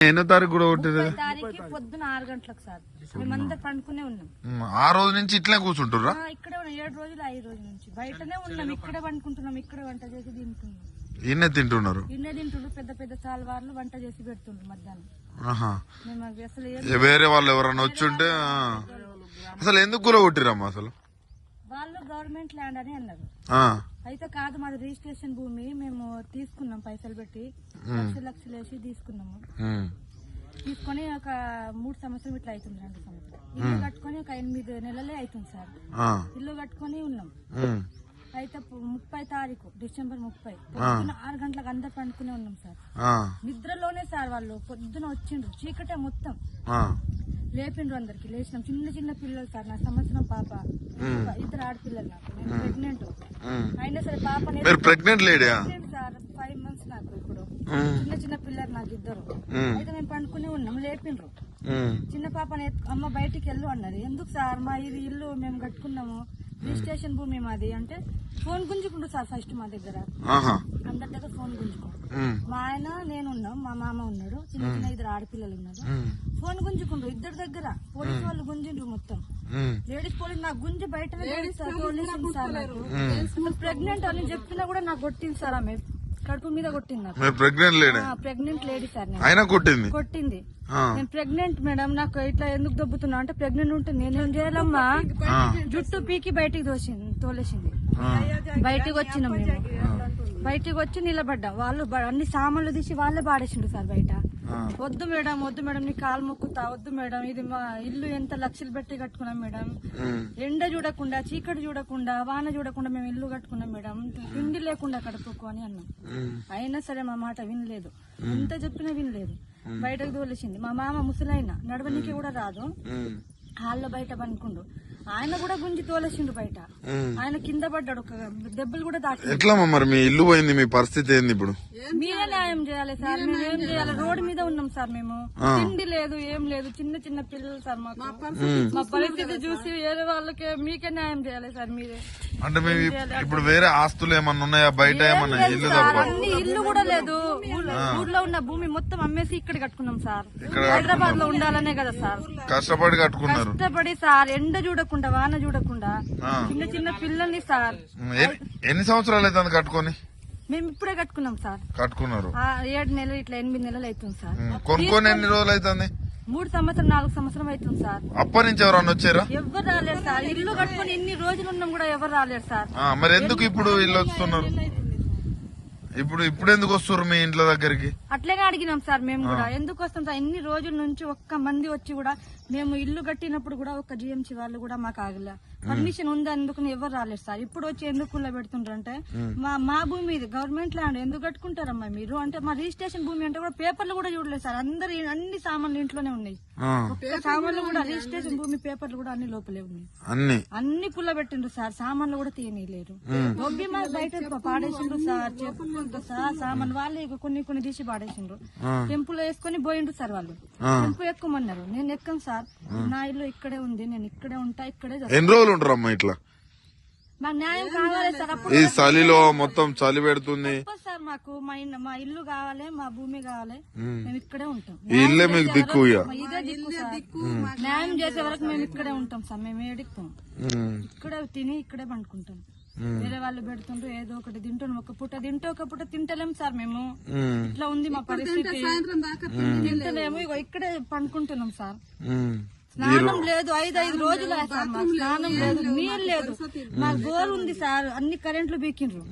ఎన్నో తారీఖు కూడా కొట్టిరు తారీఖు పొద్దున ఆరు గంటలకు సార్. మేమందరం పండుకునే ఉన్నాం. ఆ రోజు నుంచి ఇట్లే కూర్చుంటుర్రా? ఇక్కడే ఏడు రోజులు ఐదు రోజుల నుంచి. బయటనే ఉన్నాం. ఇక్కడే పండుకుంటున్నాం. ఇక్కడే వంట చేసి తింటున్నాం. ఈయనే తింటున్నారు? ఇన్నే తింటుండ్రు పెద్ద పెద్ద చాలవార్లు వంట చేసి పెడుతుండ్రు మధ్యాహ్నం. వేరే వాళ్ళు ఎవరన్నా వచ్చుంటే. అసలు ఎందుకు కూల కొట్టిరమ్మా అసలు? వాళ్ళు గవర్నమెంట్ ల్యాండ్ అని అన్నారు. అయితే కాదు మాది రిజిస్ట్రేషన్ భూమి. మేము తీసుకున్నాం పైసలు పెట్టి. లక్షలు లక్షలు వేసి తీసుకున్నాము. తీసుకొని ఒక మూడు సంవత్సరం ఇట్లా అవుతుంది రెండు సంవత్సరం ఇల్లు కట్టుకొని ఒక ఎనిమిది నెలలే అవుతుంది సార్. ఇల్లు కట్టుకొని ఉన్నాం. అయితే ముప్పై తారీఖు డిసెంబర్ ముప్పై. పొద్దున ఆరు గంటలకు అందరు పండుకునే ఉన్నాం సార్. నిద్రలోనే సార్ వాళ్ళు పొద్దున వచ్చిండ్రు. చీకటే మొత్తం. లేపిండ్రు అందరికి లేచినాం. చిన్న చిన్న పిల్లలు సార్ నా సంవత్సరం పాప. ఇద్దరు ఆడపిల్లలు నాకు. నేను ప్రెగ్నెంట్. అయినా సరే పాప ప్రెగ్నెంట్ సార్ ఫైవ్ మంత్స్ నాకు ఇప్పుడు. చిన్న చిన్న పిల్లలు నాకు ఇద్దరు. అయితే మేము పండుకునే ఉన్నాం లేపిండ్రు చిన్న పాపని అమ్మ బయటికి వెళ్ళు అన్నది ఎందుకు సార్ మా ఇది ఇల్లు మేము కట్టుకున్నాము. రిజిస్ట్రేషన్ భూమి మాది అంటే ఫోన్ గుంజుకుంటు సార్ ఫస్ట్ మా దగ్గర. అందరి దగ్గర ఫోన్ గుంజుకో. మా ఆయన నేను ఉన్నాం మా మామ ఉన్నాడు చిన్న చిన్న ఇద్దరు ఆడపిల్లలు ఉన్నారు. ఫోన్ గుంజుకుండ్రు ఇద్దరి దగ్గర పోలీసు వాళ్ళు గుంజిండ్రు మొత్తం. లేడీస్ పోలీస్ నాకు. గుంజి బయట ప్రెగ్నెంట్ అని చెప్పినా కూడా నాకు కొట్టింది సార్ ఆమె. కడుపు మీద కొట్టింది నాకు మీరు pregnant lady? Pregnant lady sir నేను. అయినా కొట్టింది? కొట్టింది. ఆ, నేను ప్రెగ్నెంట్ మేడం నాకు ఇట్లా ఎందుకు దొబ్బుతున్నా అంటే ప్రెగ్నెంట్ ఉంటే నేనేం చేయాలమ్మా? జుట్టు పీకి బయటికి తోసింది తోలేసింది. బయటికి వచ్చినాం మేము. బయటికి వచ్చి నిలబడ్డాం. వాళ్ళు అన్ని సామాన్లు తీసి వాళ్ళే పాడేసిండు సార్ బయట. వద్దు మేడం వద్దు మేడం నీ కాలు మొక్కుతా వద్దు మేడం ఇది మా ఇల్లు ఎంత లక్షలు పెట్టి కట్టుకున్నాం మేడం. ఎండ చూడకుండా చీకటి చూడకుండా వాన చూడకుండా మేము ఇల్లు కట్టుకున్నాం మేడం. తిండి లేకుండా కడుపుకు అని అన్నాం. అయినా సరే మా మాట వినలేదు. ఎంత చెప్పినా వినలేదు. బయటకు తోలేసింది. మా మామ ముసలైన నడవనికి కూడా రాదు. హాల్లో బయట పనుకుండు. ఆయన కూడా గుంజి తోలేసిండు బయట. ఆయన కింద పడ్డాడు ఒక దెబ్బలు కూడా దాకి ఎట్లమ్మా మరి మీ ఇల్లు పోయింది మీ పరిస్థితి ఏంది ఇప్పుడు? మీరే న్యాయం చేయాలి సార్ మేము ఏం చేయాలి? రోడ్డు మీద ఉన్నాం సార్ మేము. తిండి లేదు ఏం లేదు చిన్న చిన్న పిల్లలు సార్ మాకు. మా పరిస్థితి చూసి వేరే వాళ్ళకి మీకే న్యాయం చేయాలి సార్ మీరే. అంటే మేము ఇప్- ఇప్పుడు వేరే ఆస్తులు ఏమన్నా ఉన్నాయా? బయట ఏమన్నా ఇల్లు తప్ప అన్ని ఇల్లు కూడా లేదు. ఊర్లో ఉన్న భూమి మొత్తం అమ్మేసి ఇక్కడ కట్టుకున్నాం సార్. హైదరాబాద్లో ఉండాలనే కదా సార్. కష్టపడి కట్టుకున్నారు. కష్టపడి సార్ ఎండ చూడకుండా వాన చూడకుండా. చిన్న చిన్న పిల్లల్ని సార్. ఎన్ని- సంవత్సరాలు అవుతుంది కట్టుకొని? మేము ఇప్పుడే కట్టుకున్నాం సార్. కట్టుకున్నారు. ఏడు నెలలు ఇట్లా ఎనిమిది నెలలు అవుతుంది సార్. కొనుక్కొని ఎన్ని రోజులు అవుతుంది? మూడు సంవత్సరం నాలుగు సంవత్సరం అవుతుంది సార్. అప్పటి నుంచి ఎవరన్నా వచ్చారా? ఎవరు రాలేరు సార్. ఇల్లు కట్టుకొని ఎన్ని రోజులు ఉన్నాం కూడా ఎవరు రాలేరు సార్. ఆ, మరి ఎందుకు ఇప్పుడు ఇల్లు వస్తున్నారు? ఇప్పుడు ఇప్పుడు ఎందుకు వస్తున్నారు మీ ఇంట్లో దగ్గరికి? అట్లనే అడిగినాం సార్ మేము కూడా. ఎందుకు వస్తాం సార్? ఎన్ని రోజుల నుంచి ఒక్క మంది వచ్చి కూడా మేము ఇల్లు కట్టినప్పుడు కూడా ఒక్క జిఎంసీ వాళ్ళు కూడా మాకు ఆగలే. పర్మిషన్ ఉంది అందుకు ఎవరు రాలేదు సార్. ఇప్పుడు వచ్చి ఎందుకు కుల్ల పెడుతుండ్రు అంటే మా మా భూమి ఇది. గవర్నమెంట్ ల్యాండ్ ఎందుకు కట్టుకుంటారమ్మా మీరు? అంటే మా రిజిస్ట్రేషన్ భూమి అంటే కూడా పేపర్లు కూడా చూడలేదు సార్. అందరి అన్ని సామాన్లు ఇంట్లోనే ఉన్నాయి. ఒక్క సామాన్లు కూడా రిజిస్ట్రేషన్ భూమి పేపర్లు కూడా అన్ని లోపలే ఉన్నాయి. అన్ని. అన్ని పుల్ల పెట్టిండ్రు సార్. సామాన్లు కూడా తీయనీయలేరు. దొబ్బి మా బయట పాడేసిండ్రు సార్. సహా సామాన్ వాళ్ళే కొన్ని కొన్ని తీసి పాడేసిండ్రు. టెంపుల్ వేసుకొని పోయిండ్రు సార్ వాళ్ళు. టెంపుల్ ఎక్కమన్నారు. నేను ఎక్కను సార్. నా ఇల్లు ఇక్కడే ఉంది. నేను ఇక్కడే ఉంటా ఇక్కడే. ఎన్ని రోజులు ఉంటారమ్మా ఇట్లా? మాకు న్యాయం కావాలి సార్. అప్పుడు ఈ చలిలో మొత్తం చలి పెడుతుంది. సార్ మాకు. మా ఇన్- మా ఇల్లు కావాలి మా భూమి కావాలి. మేము. ఇక్కడే ఉంటాం. ఈ ఇల్లే మీకు దిక్కు ఇక. మా ఇదే దిక్కు సార్. న్యాయం చేసే వరకు మేము ఇక్కడే ఉంటాం సార్. మేము ఏడిస్తాం ఉమ్, ఇక్కడే తిని ఇక్కడే పండుకుంటాం. వేరే వాళ్ళు పెడుతుండ్రు ఏదో ఒకటి తింటున్నాం ఒక పూట తింటే ఒక పూట తింటలేం సార్ మేము. ఇట్లా ఉంది మా పరిస్థితి. తింటలేము ఇగో ఇక్కడే పండుకుంటున్నాం సార్. స్నానం లేదు ఐదు ఐదు రోజులు సార్ మాకు స్నానం లేదు నీళ్ళు లేదు మా బోర్ ఉంది సార్ అన్ని కరెంట్లు బీకిండ్రు.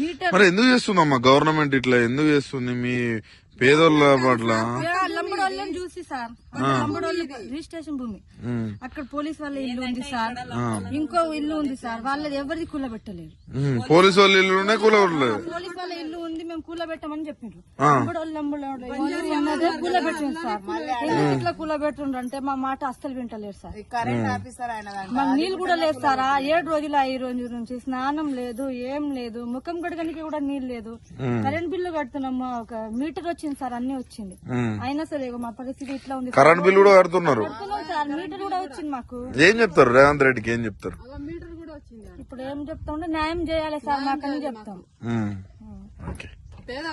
మీటర్ మరి ఎందుకు చేస్తుందమ్మా గవర్నమెంట్ ఇట్లా? ఎందుకు చేస్తుంది మీ పేదోళ్ళ పట్ల? లంబడోళ్ళని చూసి సార్. రిజిస్ట్రేషన్ భూమి. అక్కడ పోలీస్ వాళ్ళ ఇల్లు ఉంది సార్. ఇంకో ఇల్లు ఉంది సార్. వాళ్ళది ఎవరిది కూలబెట్టలేరు ఉమ్. పోలీసు వాళ్ళు ఇల్లు ఉన్నాయి కూలగొట్టలేదు పోలీస్ వాళ్ళ ఇల్లు ఉంది మేము కూలబెట్టమని చెప్పిండ్రు లంబడోళ్ళు లంబడోళ్ళు ఎవరు? ఉన్నదే సార్. ఇట్లా కూలబెట్టిండ్రు. అంటే మా మాట అస్సలు వింటలేరు సార్. కరెంట్ ఆఫీసర్ ఆయన మాకు నీళ్ళు కూడా లేదు సార్. ఆ ఏడు రోజులు ఐదు రోజుల నుంచి స్నానం లేదు ఏం లేదు ముఖం కడగడానికి కూడా నీళ్ళు లేదు. కరెంట్ బిల్లు కడుతున్నాము ఒక మీటర్ వచ్చింది సార్ అన్ని వచ్చింది. అయినా సరే ఇగో మా పరిస్థితి ఇట్లా ఉంది. కరెంట్ బిల్ కూడా కడుతున్నారు. కడుతున్నాం సార్ మీటర్ కూడా వచ్చింది మాకు. ఏం చెప్తారు రేవంత్ రెడ్డికి ఏం చెప్తారు? ఇప్పుడు ఏం చెప్తాం న్యాయం చేయాలి సార్ మాకని చెప్తాం. ఓకే.